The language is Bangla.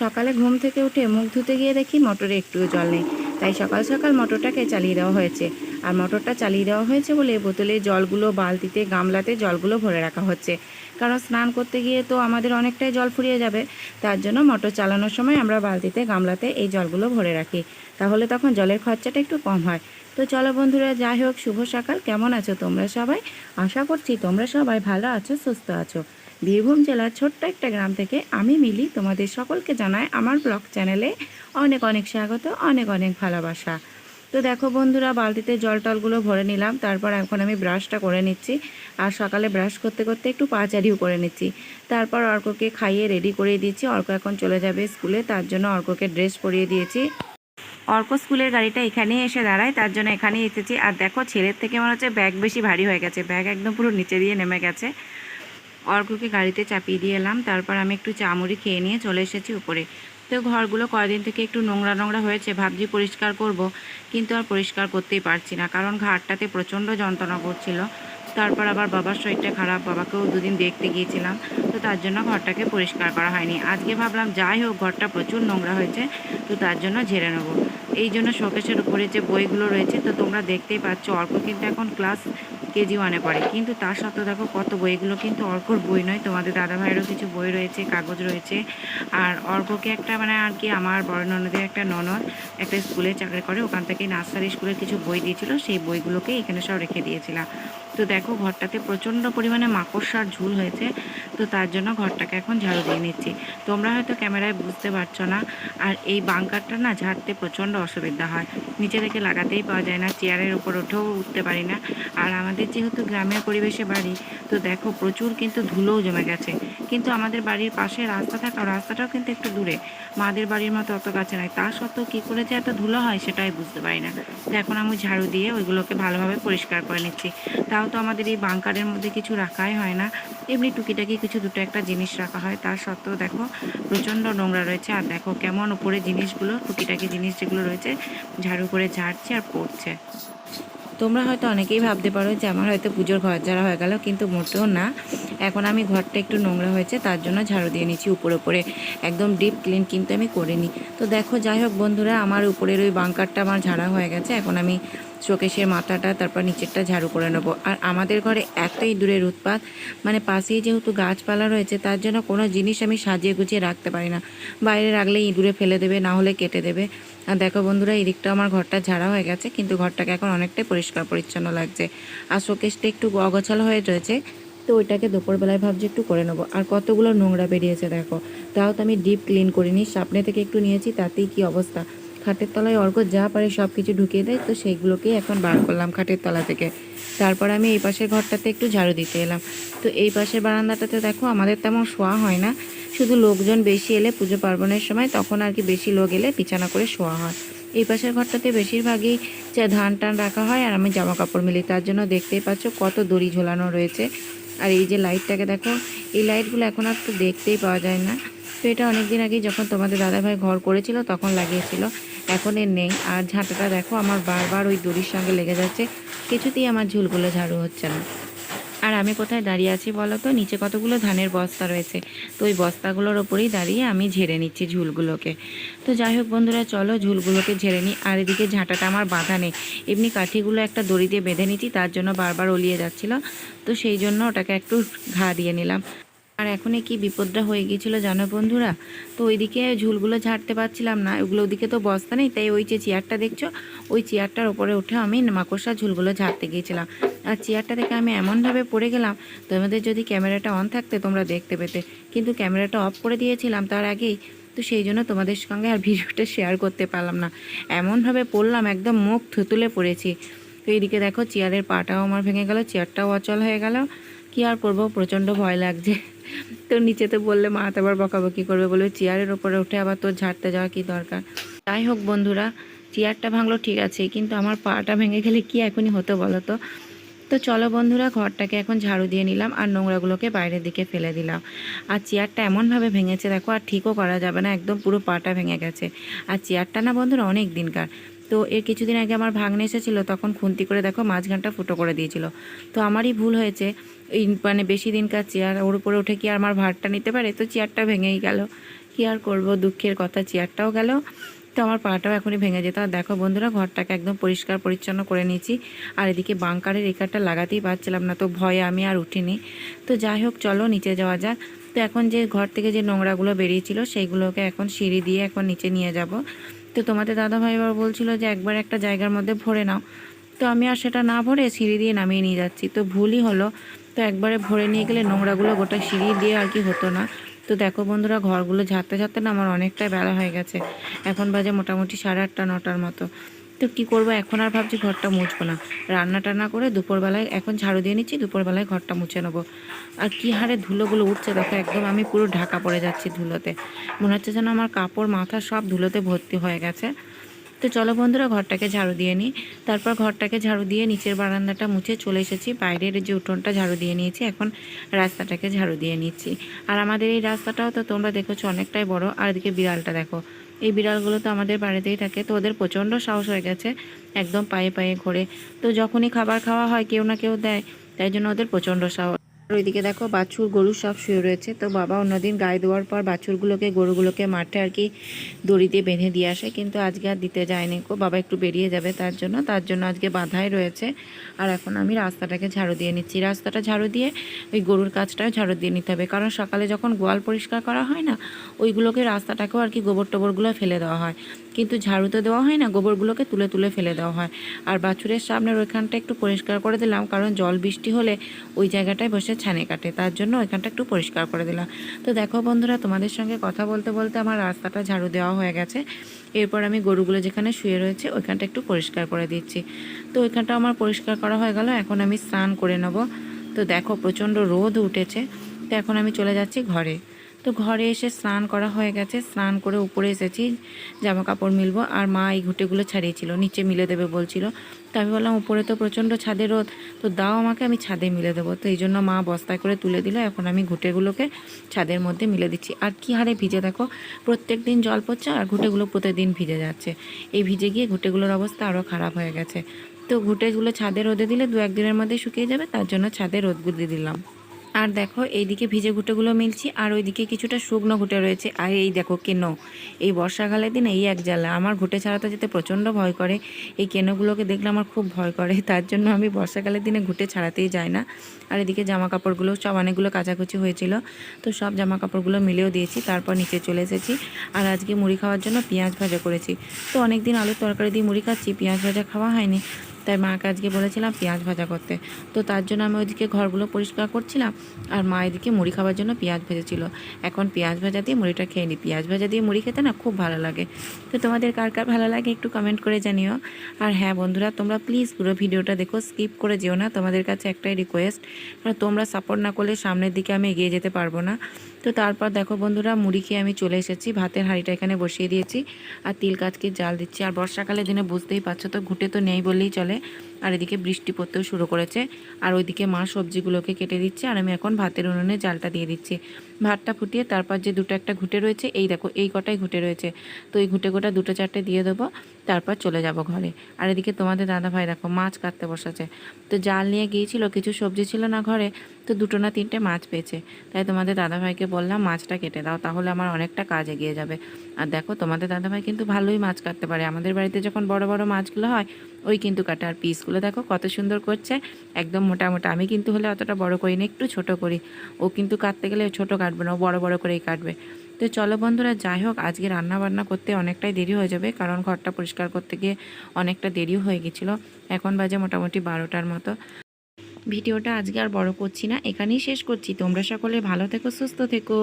সকালে ঘুম থেকে উঠে মুখ ধুতে গিয়ে দেখি মোটরে একটুও জল নেই। তাই সকাল সকাল মোটরটাকে চালিয়ে দেওয়া হয়েছে। আর মোটরটা চালিয়ে দেওয়া হয়েছে বলে বোতলে জলগুলো, বালতিতে, গামলাতে জলগুলো ভরে রাখা হচ্ছে। কারণ স্নান করতে গিয়ে তো আমাদের অনেকটাই জল ফুরিয়ে যাবে। তার জন্য মোটর চালানোর সময় আমরা বালতিতে, গামলাতে এই জলগুলো ভরে রাখি। তাহলে তখন জলের খরচাটা একটু কম হয়। তো চলো বন্ধুরা, যাই হোক, শুভ সকাল। কেমন আছো তোমরা সবাই? আশা করছি তোমরা সবাই ভালো আছো, সুস্থ আছো। বীরভূম জেলার ছোট্ট একটা গ্রাম থেকে আমি মিলি তোমাদের সকলকে জানাই আমার ব্লগ চ্যানেলে অনেক অনেক স্বাগত, অনেক অনেক ভালোবাসা। তো দেখো বন্ধুরা, বালতিতে জল টলগুলো ভরে নিলাম, তারপর এখন আমি ব্রাশটা করে নিচ্ছি, আর সকালে ব্রাশ করতে করতে একটু পাচারিও করে নিচ্ছি। তারপর অর্ককে খাইয়ে রেডি করে দিয়েছি অর্ক এখন চলে যাবে স্কুলে, তার জন্য অর্ককে ড্রেস পরিয়ে দিয়েছি। অর্ক স্কুলের গাড়িটা এখানেই এসে দাঁড়ায়, তার জন্য এখানেই এসেছি। আর দেখো ছেলের থেকে মনে হচ্ছে ব্যাগ বেশি ভারী হয়ে গেছে ব্যাগ একদম পুরো নিচে দিয়ে নেমে গেছে। অর্ককে গাড়িতে চাপিয়ে দিয়ে এলাম। তারপর আমি একটু চামুড়ি খেয়ে নিয়ে চলে এসেছি উপরে। তো ঘরগুলো কয়দিন থেকে একটু নোংরা নোংরা হয়েছে, ভাবছি পরিষ্কার করব, কিন্তু আর পরিষ্কার করতেই পারছি না, কারণ ঘাটটাতে প্রচণ্ড যন্ত্রণা করছিল। তারপর আবার বাবার শরীরটা খারাপ, বাবাকেও দুদিন দেখতে গিয়েছিলাম, তো তার জন্য ঘরটাকে পরিষ্কার করা হয়নি। আজকে ভাবলাম, যাই হোক, ঘরটা প্রচুর নোংরা হয়েছে, তো তার জন্য ঝেড়ে নেব। এই জন্য শোকেশের উপরে যে বইগুলো রয়েছে, তো তোমরা দেখতেই পাচ্ছ অর্ক কিন্তু এখন ক্লাস কেজি ওয়ানে পড়ে। কিন্তু তার সত্ত্বেও দেখো কত বইগুলো কিন্তু অর্কর বই নয়। তোমাদের দাদা ভাইয়েরও কিছু বই রয়েছে, কাগজ রয়েছে। আর অর্ককে একটা মানে আর কি আমার বড় ননদের একটা ননদ একটা স্কুলে চাকরি করে, ওখান থেকে নার্সারি স্কুলের কিছু বই দিয়েছিল, সেই বইগুলোকে এখানে সব রেখে দিয়েছিলাম তো দেখো, ঘরটাতে প্রচণ্ড পরিমাণে মাকড়সার ঝুল হয়েছে, তো তার জন্য ঘরটাকে এখন ঝাড়ু দিয়ে নিচ্ছি। তোমরা হয়তো ক্যামেরায় বুঝতে পারছ না, আর এই বাঙ্কারটা না ঝাড়তে প্রচণ্ড অসুবিধা হয়। নিচে থেকে লাগাতেই পাওয়া যায় না, চেয়ারের উপর উঠেও উঠতে পারি না। আর আমাদের যেহেতু গ্রামের পরিবেশে বাড়ি, তো দেখো প্রচুর কিন্তু ধুলোও জমে গেছে। কিন্তু আমাদের বাড়ির পাশে রাস্তা থাকা, রাস্তাটাও কিন্তু একটু দূরে। মাদের বাড়ির মতো অত কাছে নয় তা সত্ত্বেও কী করে যে এত ধুলো হয় সেটাই বুঝতে পারি না। তো এখন আমি ঝাড়ু দিয়ে ওইগুলোকে ভালোভাবে পরিষ্কার করে নিচ্ছি। তাও তো আমাদের এই বাংকারের মধ্যে কিছু রাখাই হয় না। এমনি টুকিটাকি কিছু দুটো একটা জিনিস রাখা হয়, তার সত্ত্বেও দেখো প্রচণ্ড নোংরা রয়েছে। আর দেখো কেমন উপরে জিনিসগুলো, টুকিটাকি জিনিস যেগুলো রয়েছে, ঝাড়ু করে ঝাড়ছে আর পড়ছে। তোমরা হয়তো অনেকেই ভাবতে পারো যে আমার হয়তো পুজোর ঘর যারা হয়ে গেল, কিন্তু মোটেও না। এখন আমি ঘরটা একটু নোংরা হয়েছে, তার জন্য ঝাড়ু দিয়ে নিচ্ছি উপরে উপরে। একদম ডিপ ক্লিন কিন্তু আমি করিনি। তো দেখো, যাই হোক বন্ধুরা, আমার উপরের ওই বাঙ্কারটা আমার ঝাড়া হয়ে গেছে। এখন আমি শোকেশের মাথাটা, তারপর নিচেরটা ঝাড়ু করে নেব। আর আমাদের ঘরে এতই দূরের উৎপাত মানে পাশেই যেহেতু গাছপালা রয়েছে, তার জন্য কোনো জিনিস আমি সাজিয়ে গুছিয়ে রাখতে পারি না। বাইরে রাখলে ইঁদুরে ফেলে দেবে, না হলে কেটে দেবে। আর দেখো বন্ধুরা এই দিকটা আমার ঘরটা ঝাড়া হয়ে গেছে, কিন্তু ঘরটাকে এখন অনেকটাই পরিষ্কার পরিচ্ছন্ন লাগছে। আর শোকেশটা একটু অগোছালো হয়ে রয়েছে তো ওইটাকে দুপুরবেলায় ভাবছি একটু করে নেব। আর কতগুলো নোংরা বেরিয়েছে দেখো। তাও তো আমি ডিপ ক্লিন করিনি, সামনে থেকে একটু নিয়েছি, তাতেই কি অবস্থা? খাটের তলায় অর্ঘ যা পারে সব কিছু ঢুকিয়ে দেয়, তো সেইগুলোকেই এখন বার করলাম খাটের তলা থেকে। তারপর আমি এই পাশের ঘরটাতে একটু ঝাড়ু দিতে এলাম। তো এই পাশের বারান্দাটাতে দেখো, আমাদের তেমন শোয়া হয় না। শুধু লোকজন বেশি এলে পুজো পার্বণের সময়, তখন আর কি বেশি লোক এলে বিছানা করে শোয়া হয়। এই পাশের ঘরটাতে বেশিরভাগই ধান টান রাখা হয়, আর আমি জামা কাপড় মিলি। তার জন্য দেখতেই পাচ্ছ কত দড়ি ঝোলানো রয়েছে। আর এই যে লাইটটাকে দেখো, এই লাইটগুলো এখন আর তো দেখতেই পাওয়া যায় না। তো এটা অনেক দিন আগে যখন তোমাদের দাদাভাই ঘর করেছিল, তখন লাগিয়েছিল। এখন এর নেই। আর ঝাঁটাটা দেখো, আমার বারবার ওই দড়ির সঙ্গে লেগে যাচ্ছে। কিছুতেই আমার ঝুলগুলো ঝাড়ু হচ্ছে না। আর আমি কোথায় দাঁড়িয়ে আছি বলো তো? নিচে কতগুলো ধানের বস্তা রয়েছে? তো ওই বস্তাগুলোর ওপরেই দাঁড়িয়ে আমি ঝেড়ে নিচ্ছি ঝুলগুলোকে। তো যাই হোক বন্ধুরা, চলো ঝুলগুলোকে ঝেড়ে নিই। আর এদিকে ঝাঁটাটা আমার বাঁধা নেই। এমনি কাঠিগুলো একটা দড়ি দিয়ে বেঁধে নিচ্ছি তার জন্য বারবার অলিয়ে যাচ্ছিল। তো সেই জন্য ওটাকে একটু ঘা দিয়ে নিলাম। আর এখনই কি বিপদটা হয়ে গিয়েছিল জানো বন্ধুরা? তো ওইদিকে ঝুলগুলো ঝাড়তে পারছিলাম না। ওগুলো ওদিকে তো বস্তা নেই, তাই ওই যে চেয়ারটা দেখছ, ওই চেয়ারটার ওপরে উঠে আমি মাকড়সা ঝুলগুলো ঝাড়তে গিয়েছিলাম। আর চেয়ারটা থেকে আমি এমনভাবে পড়ে গেলাম, তোমাদের যদি ক্যামেরাটা অন থাকতে তোমরা দেখতে পেতে। কিন্তু ক্যামেরাটা অফ করে দিয়েছিলাম তার আগেই, তো সেই জন্য তোমাদের সঙ্গে আর ভিডিওটা শেয়ার করতে পারলাম না। এমনভাবে পড়লাম, একদম মুখ থুতুলে পড়েছি। তো এইদিকে দেখো চেয়ারের পাটাও আমার ভেঙে গেল চেয়ারটাও অচল হয়ে গেল। কি আর করব, প্রচণ্ড ভয় লাগছে। তো নিচেতে বললে মা আবার বকাবকি করবে বলবে চেয়ারের ওপরে উঠে আবার তোর ঝাড়তে যাওয়া কি দরকার? যাই হোক বন্ধুরা চেয়ারটা ভাঙলো ঠিক আছে, কিন্তু আমার পাটা ভেঙে গেলে কি এখনই হতো বলো তো? তো চলো বন্ধুরা, ঘরটাকে এখন ঝাড়ু দিয়ে নিলাম আর নোংরাগুলোকে বাইরের দিকে ফেলে দিলাম। আর চেয়ারটা এমনভাবে ভেঙেছে, দেখো, আর ঠিকও করা যাবে না, একদম পুরো পাটা ভেঙে গেছে। আর চেয়ারটা না বন্ধুরা অনেক দিনকার। তো এর কিছুদিন আগে আমার ভাগ্নে এসেছিল, তখন খুন্তি করে, দেখো, মাঝখানটা ফুটো করে দিয়েছিল। তো আমারই ভুল হয়েছে মানে বেশি দিনকার চেয়ার, ওর উপরে উঠে কি আর আমার ভারটা নিতে পারে? তো চেয়ারটা ভেঙেই গেল। কি আর করব, দুঃখের কথা, চেয়ারটাও গেল। তো আমার পাটাও এখনই ভেঙে যেত। আর দেখো বন্ধুরা, ঘরটাকে একদম পরিষ্কার পরিচ্ছন্ন করে নিয়েছি। আর এদিকে বাংকারের রেখারটা লাগাতেই পারছিলাম না, তো ভয়ে আমি আর উঠিনি। তো যাই হোক, চলো নিচে যাওয়া যাক। তো এখন যে ঘর থেকে যে নোংরাগুলো বেরিয়েছিল, সেইগুলোকে এখন সিঁড়ি দিয়ে এখন নিচে নিয়ে যাব। তো তোমাদের দাদাভাই এবার বলছিল যে একবার একটা জায়গার মধ্যে ভরে নাও। তো আমি আর সেটা না ভরে সিঁড়ি দিয়ে নামিয়ে নিয়ে যাচ্ছি। তো ভুলই হলো। তো একবারে ভরে নিয়ে গেলে নোংরাগুলো গোটা সিঁড়ি দিয়ে আর কি হতো না। তো দেখো বন্ধুরা, ঘরগুলো ঝাড়তে ঝাড়তে না আমার অনেকটাই বেলা হয়ে গেছে। এখন বাজে মোটামুটি সাড়ে আটটা, নটার মতো। তো কী করব, এখন আর ভাবছি ঘরটা মুছবো না। রান্না টান্না করে দুপুরবেলায় এখন ঝাড়ু দিয়ে নিচ্ছি, দুপুরবেলায় ঘরটা মুছে নেব। আর কী হারে ধুলোগুলো উঠছে দেখো, একদম আমি পুরো ঢাকা পড়ে যাচ্ছি ধুলোতে। মনে হচ্ছে যেন আমার কাপড়, মাথা সব ধুলোতে ভর্তি হয়ে গেছে। তো চলো বন্ধুরা, ঘরটাকে ঝাড়ু দিয়ে নিই। তারপর ঘরটাকে ঝাড়ু দিয়ে নিচের বারান্দাটা মুছে চলে এসেছি। বাইরের যে উঠোনটা ঝাড়ু দিয়ে নিয়েছি, এখন রাস্তাটাকে ঝাড়ু দিয়ে নিচ্ছি। আর আমাদের এই রাস্তাটাও তো তোমরা দেখেছ অনেকটাই বড়। আর এদিকে বিড়ালটা দেখো, এই বিড়ালগুলো তো আমাদের বাড়িতেই থাকে। তো ওদের প্রচণ্ড সাহস হয়ে গেছে একদম পায়ে পায়ে ঘোরে। তো যখনই খাবার খাওয়া হয়, কেউ না কেউ দেয়, তাই জন্য ওদের প্রচণ্ড সাহস। আর ওইদিকে দেখো বাছুর, গরু সব শুয়ে রয়েছে। তো বাবা অন্যদিন গায়ে দেওয়ার পর বাছুরগুলোকে, গরুগুলোকে মাঠে আর কি দড়ি দিয়ে বেঁধে দিয়ে আসে। কিন্তু আজকে আর দিতে যায়নি কো বাবা একটু বেরিয়ে যাবে তার জন্য। তার জন্য আজকে বাধাই রয়েছে। আর এখন আমি রাস্তাটাকে ঝাড়ু দিয়ে নিচ্ছি। রাস্তাটা ঝাড়ু দিয়ে ওই গরুর কাজটাও ঝাড়ু দিয়ে নিতে হবে। কারণ সকালে যখন গোয়াল পরিষ্কার করা হয় না, ওইগুলোকে রাস্তাটাকেও আর কি গোবর টোবরগুলো ফেলে দেওয়া হয়। কিন্তু ঝাড়ু তো দেওয়া হয় না, গোবরগুলোকে তুলে তুলে ফেলে দেওয়া হয়। আর বাছুরের সামনের ওইখানটা একটু পরিষ্কার করে দিলাম, কারণ জল বৃষ্টি হলে ওই জায়গাটায় বসে ছানে কাটে, তার জন্য ওইখানটা একটু পরিষ্কার করে দিলাম। তো দেখো বন্ধুরা, তোমাদের সঙ্গে কথা বলতে বলতে আমার রাস্তাটা ঝাড়ু দেওয়া হয়ে গেছে। এরপর আমি গরুগুলো যেখানে শুয়ে রয়েছে, ওইখানটা একটু পরিষ্কার করে দিচ্ছি। তো ওইখানটা আমার পরিষ্কার করা হয়ে গেল, এখন আমি স্নান করে নেব। তো দেখো প্রচণ্ড রোদ উঠেছে, তো এখন আমি চলে যাচ্ছি ঘরে। তো ঘরে এসে স্নান করা হয়ে গেছে। স্নান করে উপরে এসেছি জামা কাপড় মিলবো। আর মা এই ঘুটেগুলো ছাড়িয়েছিল, নিচে মিলে দেবে বলছিল। তো আমি বললাম, উপরে তো প্রচণ্ড ছাদে রোদ, তো দাও আমাকে, আমি ছাদে মিলে দেবো। তো এই জন্য মা বস্তায় করে তুলে দিল। এখন আমি ঘুটেগুলোকে ছাদের মধ্যে মিলে দিচ্ছি। আর কি হারে ভিজে দেখো, প্রত্যেক দিন জল পড়ছে আর ঘুটেগুলো প্রতিদিন ভিজে যাচ্ছে। এই ভিজে গিয়ে ঘুটেগুলোর অবস্থা আরও খারাপ হয়ে গেছে। তো ঘুটেগুলো ছাদে রোদে দিলে দু একদিনের মধ্যে শুকিয়ে যাবে, তার জন্য ছাদে রোদ দিয়ে দিলাম। আর দেখো, এইদিকে ভিজে ঘুটেগুলো মিলছি, আর ওইদিকে কিছুটা শুকনো ঘুটে রয়েছে। আর এই দেখো কেনো, এই বর্ষাকালের দিন এই এক জ্বালা। আমার ঘুটে ছাড়াতে যেতে প্রচণ্ড ভয় করে। এই কেনোগুলোকে দেখলে আমার খুব ভয় করে। তার জন্য আমি বর্ষাকালের দিনে ঘুটে ছাড়াতেই যাই না। আর এদিকে জামা কাপড়গুলো সব অনেকগুলো কাচাকুচি হয়েছিল। তো সব জামা কাপড়গুলো মিলেও দিয়েছি, তারপর নিচে চলে এসেছি। আর আজকে মুড়ি খাওয়ার জন্য পেঁয়াজ ভাজা করেছি। তো অনেক দিন আলুর তরকারি দিয়ে মুড়ি খাচ্ছি, পেঁয়াজ ভাজা খাওয়া হয়নি। তাই মাকে আজকে বলেছিলাম পেঁয়াজ ভাজা করতে। তো তার জন্য আমি ওইদিকে ঘরগুলো পরিষ্কার করছিলাম আর মা এদিকে মুড়ি খাওয়ার জন্য পেঁয়াজ ভেজেছিল। এখন পেঁয়াজ ভাজা দিয়ে মুড়িটা খেয়ে নিই পেঁয়াজ ভাজা দিয়ে মুড়ি খেতে না খুব ভালো লাগে। তো তোমাদের কার কার ভালো লাগে একটু কমেন্ট করে জানিও। আর হ্যাঁ বন্ধুরা, তোমরা প্লিজ পুরো ভিডিওটা দেখো স্কিপ করে যেও না। তোমাদের কাছে একটাই রিকোয়েস্ট কারণ তোমরা সাপোর্ট না করলে সামনের দিকে আমি এগিয়ে যেতে পারব না। তো তারপর দেখো বন্ধুরা, মুড়ি খেয়ে আমি চলে এসেছি। ভাতের হাঁড়িটা এখানে বসিয়ে দিয়েছি। আর তিল কাজকে জাল দিচ্ছি। আর বর্ষাকালের দিনে বুঝতেই পারছ তো, ঘুটে তো নেই বললেই চলে। আর এদিকে বৃষ্টি পড়তেও শুরু করেছে। আর ওইদিকে মা সবজিগুলোকে কেটে দিচ্ছে। আর আমি এখন ভাতের উনুনে জালটা দিয়ে দিচ্ছি। ভাতটা ফুটিয়ে তারপর যে দুটো একটা ঘুটে রয়েছে, এই দেখো, এই কটাই ঘুটে রয়েছে। তো এই ঘুটে গোটা দুটো চারটে দিয়ে দেবো। তারপর চলে যাব ঘরে। আর এদিকে তোমাদের দাদা ভাই দেখো, মাছ কাটতে বসেছে। তো জাল নিয়ে গিয়েছিল, কিছু সবজি ছিল না ঘরে, তো দুটো না তিনটে মাছ পেয়েছে। তাই তোমাদের দাদাভাইকে বললাম, মাছটা কেটে দাও, তাহলে আমার অনেকটা কাজ এগিয়ে যাবে। আর দেখো, তোমাদের দাদাভাই কিন্তু ভালোই মাছ কাটতে পারে। আমাদের বাড়িতে যখন বড় বড় মাছগুলো হয়, ওই কিন্তু কাটে। আর পিসগুলো দেখো, কত সুন্দর করছে, একদম মোটা মোটা। আমি কিন্তু হলে অতটা বড় করি না একটু ছোট করি। ও কিন্তু কাটতে গেলে ছোট কাটবে না, ও বড় বড় করেই কাটবে। তো চলো বন্ধুরা, যাই হোক, আজকে রান্না বান্না করতে অনেকটাই দেরি হয়ে যাবে, কারণ ঘরটা পরিষ্কার করতে গিয়ে অনেকটা দেরিও হয়ে গেছিল এখন বাজে মোটামুটি বারোটার মতো। ভিডিওটা আজকে আর বড় করছি না, এখানেই শেষ করছি। তোমরা সকলে ভালো থেকো, সুস্থ থেকো।